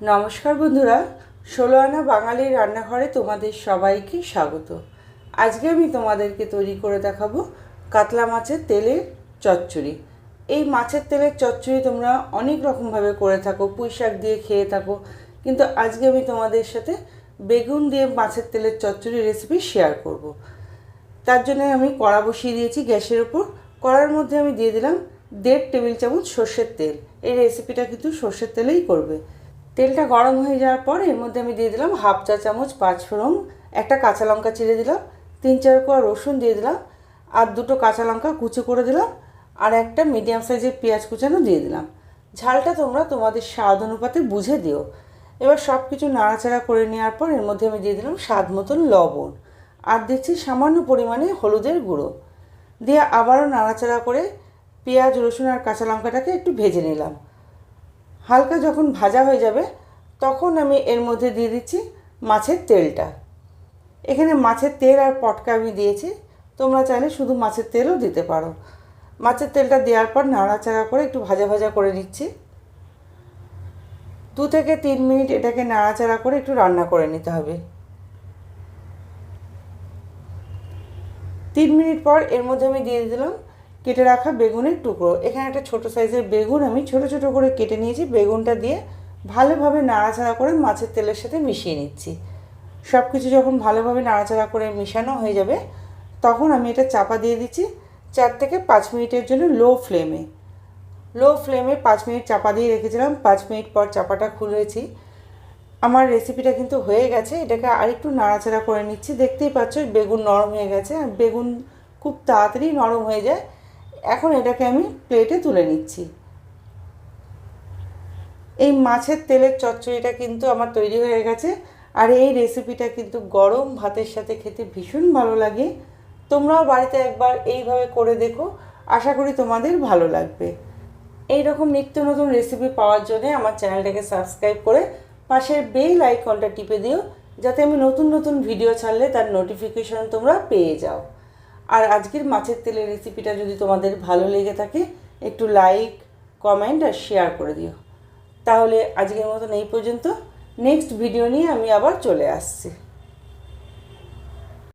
নমস্কার বন্ধুরা ষোলো আনা বাঙালির রান্নাঘরে তোমাদের সবাইকে স্বাগত। আজকে আমি তোমাদেরকে তৈরি করে দেখাবো কাতলা মাছের তেলের চচ্চড়ি। এই মাছের তেলের চচ্চড়ি তোমরা অনেক রকমভাবে করে থাকো, পুঁই শাক দিয়ে খেয়ে থাকো, কিন্তু আজকে আমি তোমাদের সাথে বেগুন দিয়ে মাছের তেলের চচ্চড়ি রেসিপি শেয়ার করব। তার জন্য আমি কড়া বসিয়ে দিয়েছি গ্যাসের ওপর। কড়ার মধ্যে আমি দিয়ে দিলাম দেড় টেবিল চামচ সর্ষের তেল। এই রেসিপিটা কিন্তু সর্ষের তেলেই করবে। তেলটা গরম হয়ে যাওয়ার পর এর মধ্যে আমি দিয়ে দিলাম হাফ চা চামচ পাঁচফোড়ন একটা কাঁচা লঙ্কা চিড়ে দিলাম, তিন চার কোয়া রসুন দিয়ে দিলাম, আর দুটো কাঁচা লঙ্কা কুচি করে দিলাম, আর একটা মিডিয়াম সাইজের পেঁয়াজ কুচানো দিয়ে দিলাম। ঝালটা তোমরা তোমাদের স্বাদ অনুপাতে বুঝে দিও। এবার সব কিছু নাড়াচাড়া করে নেওয়ার পর এর মধ্যে আমি দিয়ে দিলাম স্বাদ মতন লবণ, আর দিচ্ছি সামান্য পরিমাণে হলুদের গুঁড়ো। দিয়ে আবারও নাড়াচাড়া করে পেঁয়াজ, রসুন আর কাঁচা লঙ্কাটাকে একটু ভেজে নিলাম। হালকা যখন ভাজা হয়ে যাবে, তখন আমি এর মধ্যে দিয়ে দিচ্ছি মাছের তেলটা। এখানে মাছের তেল আর পটকা আমি দিয়েছি। তোমরা চাইলে শুধু মাছের তেলও দিতে পারো। মাছের তেলটা দেওয়ার পর নাড়াচাড়া করে একটু ভাজা ভাজা করে নিচ্ছি। দু থেকে তিন মিনিট এটাকে নাড়াচাড়া করে একটু রান্না করে নিতে হবে। তিন মিনিট পর এর মধ্যে আমি দিয়ে দিলাম কেটে রাখা বেগুনের টুকরো। এখানে একটা ছোট সাইজের বেগুন আমি ছোট ছোট করে কেটে নিয়েছি। বেগুনটা দিয়ে ভালোভাবে নাড়াচাড়া করে মাছের তেলের সাথে মিশিয়ে নিচ্ছি। সব কিছু যখন ভালোভাবে নাড়াচাড়া করে মেশানো হয়ে যাবে, তখন আমি এটা চাপা দিয়ে দিচ্ছি চার থেকে পাঁচ মিনিটের জন্য লো ফ্লেমে লো ফ্লেমে পাঁচ মিনিট চাপা দিয়ে রেখেছিলাম। পাঁচ মিনিট পর চাপাটা খুলেছি আমার রেসিপিটা কিন্তু হয়ে গেছে। এটাকে আরেকটু নাড়াচাড়া করে নিচ্ছি। দেখতেই পাচ্ছ, বেগুন নরম হয়ে গেছে। আর বেগুন খুব তাড়াতাড়ি নরম হয়ে যায়। এখন এটাকে আমি প্লেটে তুলে নিচ্ছি। এই মাছের তেলের চচ্চড়িটা কিন্তু আমার তৈরি হয়ে গেছে আর এই রেসিপিটা কিন্তু গরম ভাতের সাথে খেতে ভীষণ ভালো লাগে। তোমরাও বাড়িতে একবার এইভাবে করে দেখো, আশা করি তোমাদের ভালো লাগবে। এই রকম নিত্য নতুন রেসিপি পাওয়ার জন্য আমার চ্যানেলটাকে সাবস্ক্রাইব করে পাশের বেল আইকনটা টিপে দিও, যাতে আমি নতুন নতুন ভিডিও ছাড়লে তার নোটিফিকেশন তোমরা পেয়ে যাও। আর আজকের মাছের তেলের রেসিপিটা যদি তোমাদের ভালো লেগে থাকে, একটু লাইক কমেন্ট আর শেয়ার করে দিও। তাহলে আজকের মতন এই পর্যন্ত। নেক্সট ভিডিও নিয়ে আমি আবার চলে আসছি।